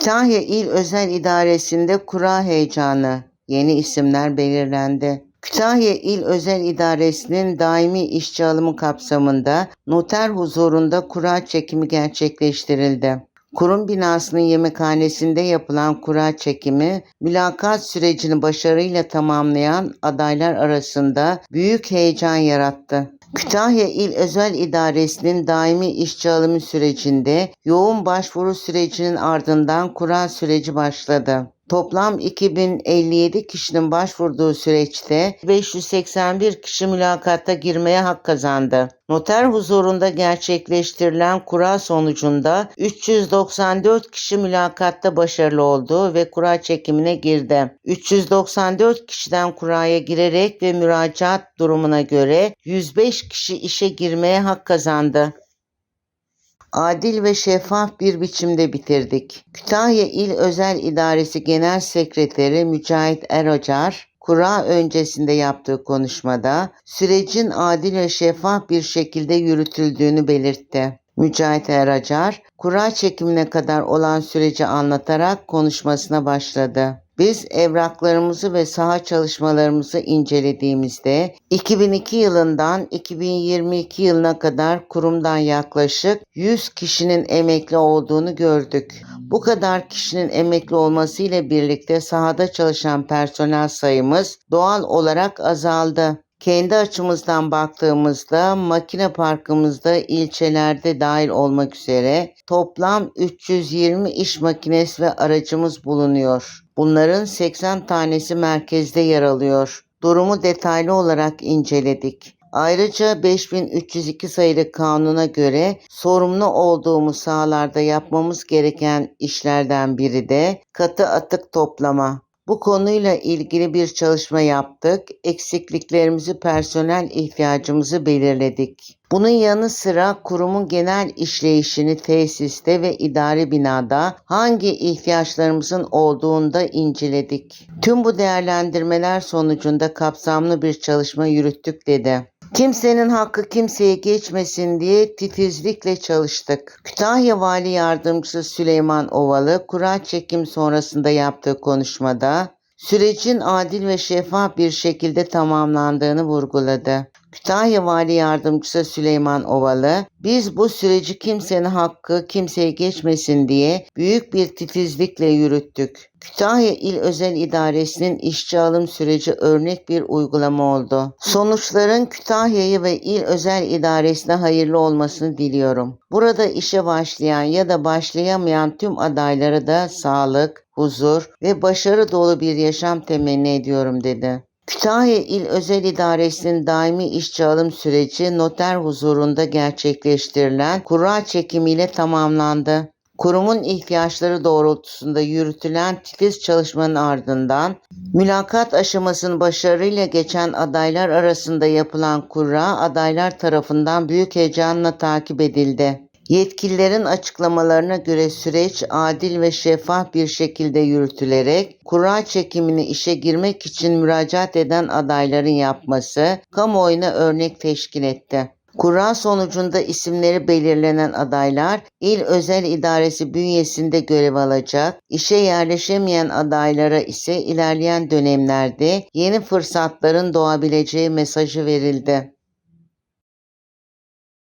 Kütahya İl Özel İdaresi'nde kura heyecanı. Yeni isimler belirlendi. Kütahya İl Özel İdaresi'nin daimi işçi alımı kapsamında noter huzurunda kura çekimi gerçekleştirildi. Kurum binasının yemekhanesinde yapılan kura çekimi, mülakat sürecini başarıyla tamamlayan adaylar arasında büyük heyecan yarattı. Kütahya İl Özel İdaresi'nin daimi işçi alımı sürecinde yoğun başvuru sürecinin ardından kura süreci başladı. Toplam 2057 kişinin başvurduğu süreçte 581 kişi mülakatta girmeye hak kazandı. Noter huzurunda gerçekleştirilen kura sonucunda 394 kişi mülakatta başarılı oldu ve kura çekimine girdi. 394 kişiden kuraya girerek ve müracaat durumuna göre 105 kişi işe girmeye hak kazandı. Adil ve şeffaf bir biçimde bitirdik. Kütahya İl Özel İdaresi Genel Sekreteri Mücahit Erocar, kura öncesinde yaptığı konuşmada sürecin adil ve şeffaf bir şekilde yürütüldüğünü belirtti. Mücahit Eracar, kura çekimine kadar olan süreci anlatarak konuşmasına başladı. Biz evraklarımızı ve saha çalışmalarımızı incelediğimizde 2002 yılından 2022 yılına kadar kurumdan yaklaşık 100 kişinin emekli olduğunu gördük. Bu kadar kişinin emekli olması ile birlikte sahada çalışan personel sayımız doğal olarak azaldı. Kendi açımızdan baktığımızda makine parkımızda ilçelerde dahil olmak üzere toplam 320 iş makinesi ve aracımız bulunuyor. Bunların 80 tanesi merkezde yer alıyor. Durumu detaylı olarak inceledik. Ayrıca 5302 sayılı kanuna göre sorumlu olduğumuz sahalarda yapmamız gereken işlerden biri de katı atık toplama. Bu konuyla ilgili bir çalışma yaptık. Eksikliklerimizi, personel ihtiyacımızı belirledik. Bunun yanı sıra kurumun genel işleyişini tesiste ve idari binada hangi ihtiyaçlarımızın olduğunu da inceledik. Tüm bu değerlendirmeler sonucunda kapsamlı bir çalışma yürüttük dedi. Kimsenin hakkı kimseye geçmesin diye titizlikle çalıştık. Kütahya Vali Yardımcısı Süleyman Ovalı kura çekim sonrasında yaptığı konuşmada sürecin adil ve şeffaf bir şekilde tamamlandığını vurguladı. Kütahya Vali Yardımcısı Süleyman Ovalı, biz bu süreci kimsenin hakkı kimseye geçmesin diye büyük bir titizlikle yürüttük. Kütahya İl Özel İdaresi'nin işçi alım süreci örnek bir uygulama oldu. Sonuçların Kütahya'yı ve İl Özel İdaresi'ne hayırlı olmasını diliyorum. Burada işe başlayan ya da başlayamayan tüm adaylara da sağlık, huzur ve başarı dolu bir yaşam temenni ediyorum dedi. Kütahya İl Özel İdaresi'nin daimi işçi alım süreci noter huzurunda gerçekleştirilen kura çekimiyle tamamlandı. Kurumun ihtiyaçları doğrultusunda yürütülen titiz çalışmanın ardından mülakat aşamasını başarıyla geçen adaylar arasında yapılan kura adaylar tarafından büyük heyecanla takip edildi. Yetkililerin açıklamalarına göre süreç adil ve şeffaf bir şekilde yürütülerek kura çekimini işe girmek için müracaat eden adayların yapması kamuoyuna örnek teşkil etti. Kura sonucunda isimleri belirlenen adaylar il özel idaresi bünyesinde görev alacak, işe yerleşemeyen adaylara ise ilerleyen dönemlerde yeni fırsatların doğabileceği mesajı verildi.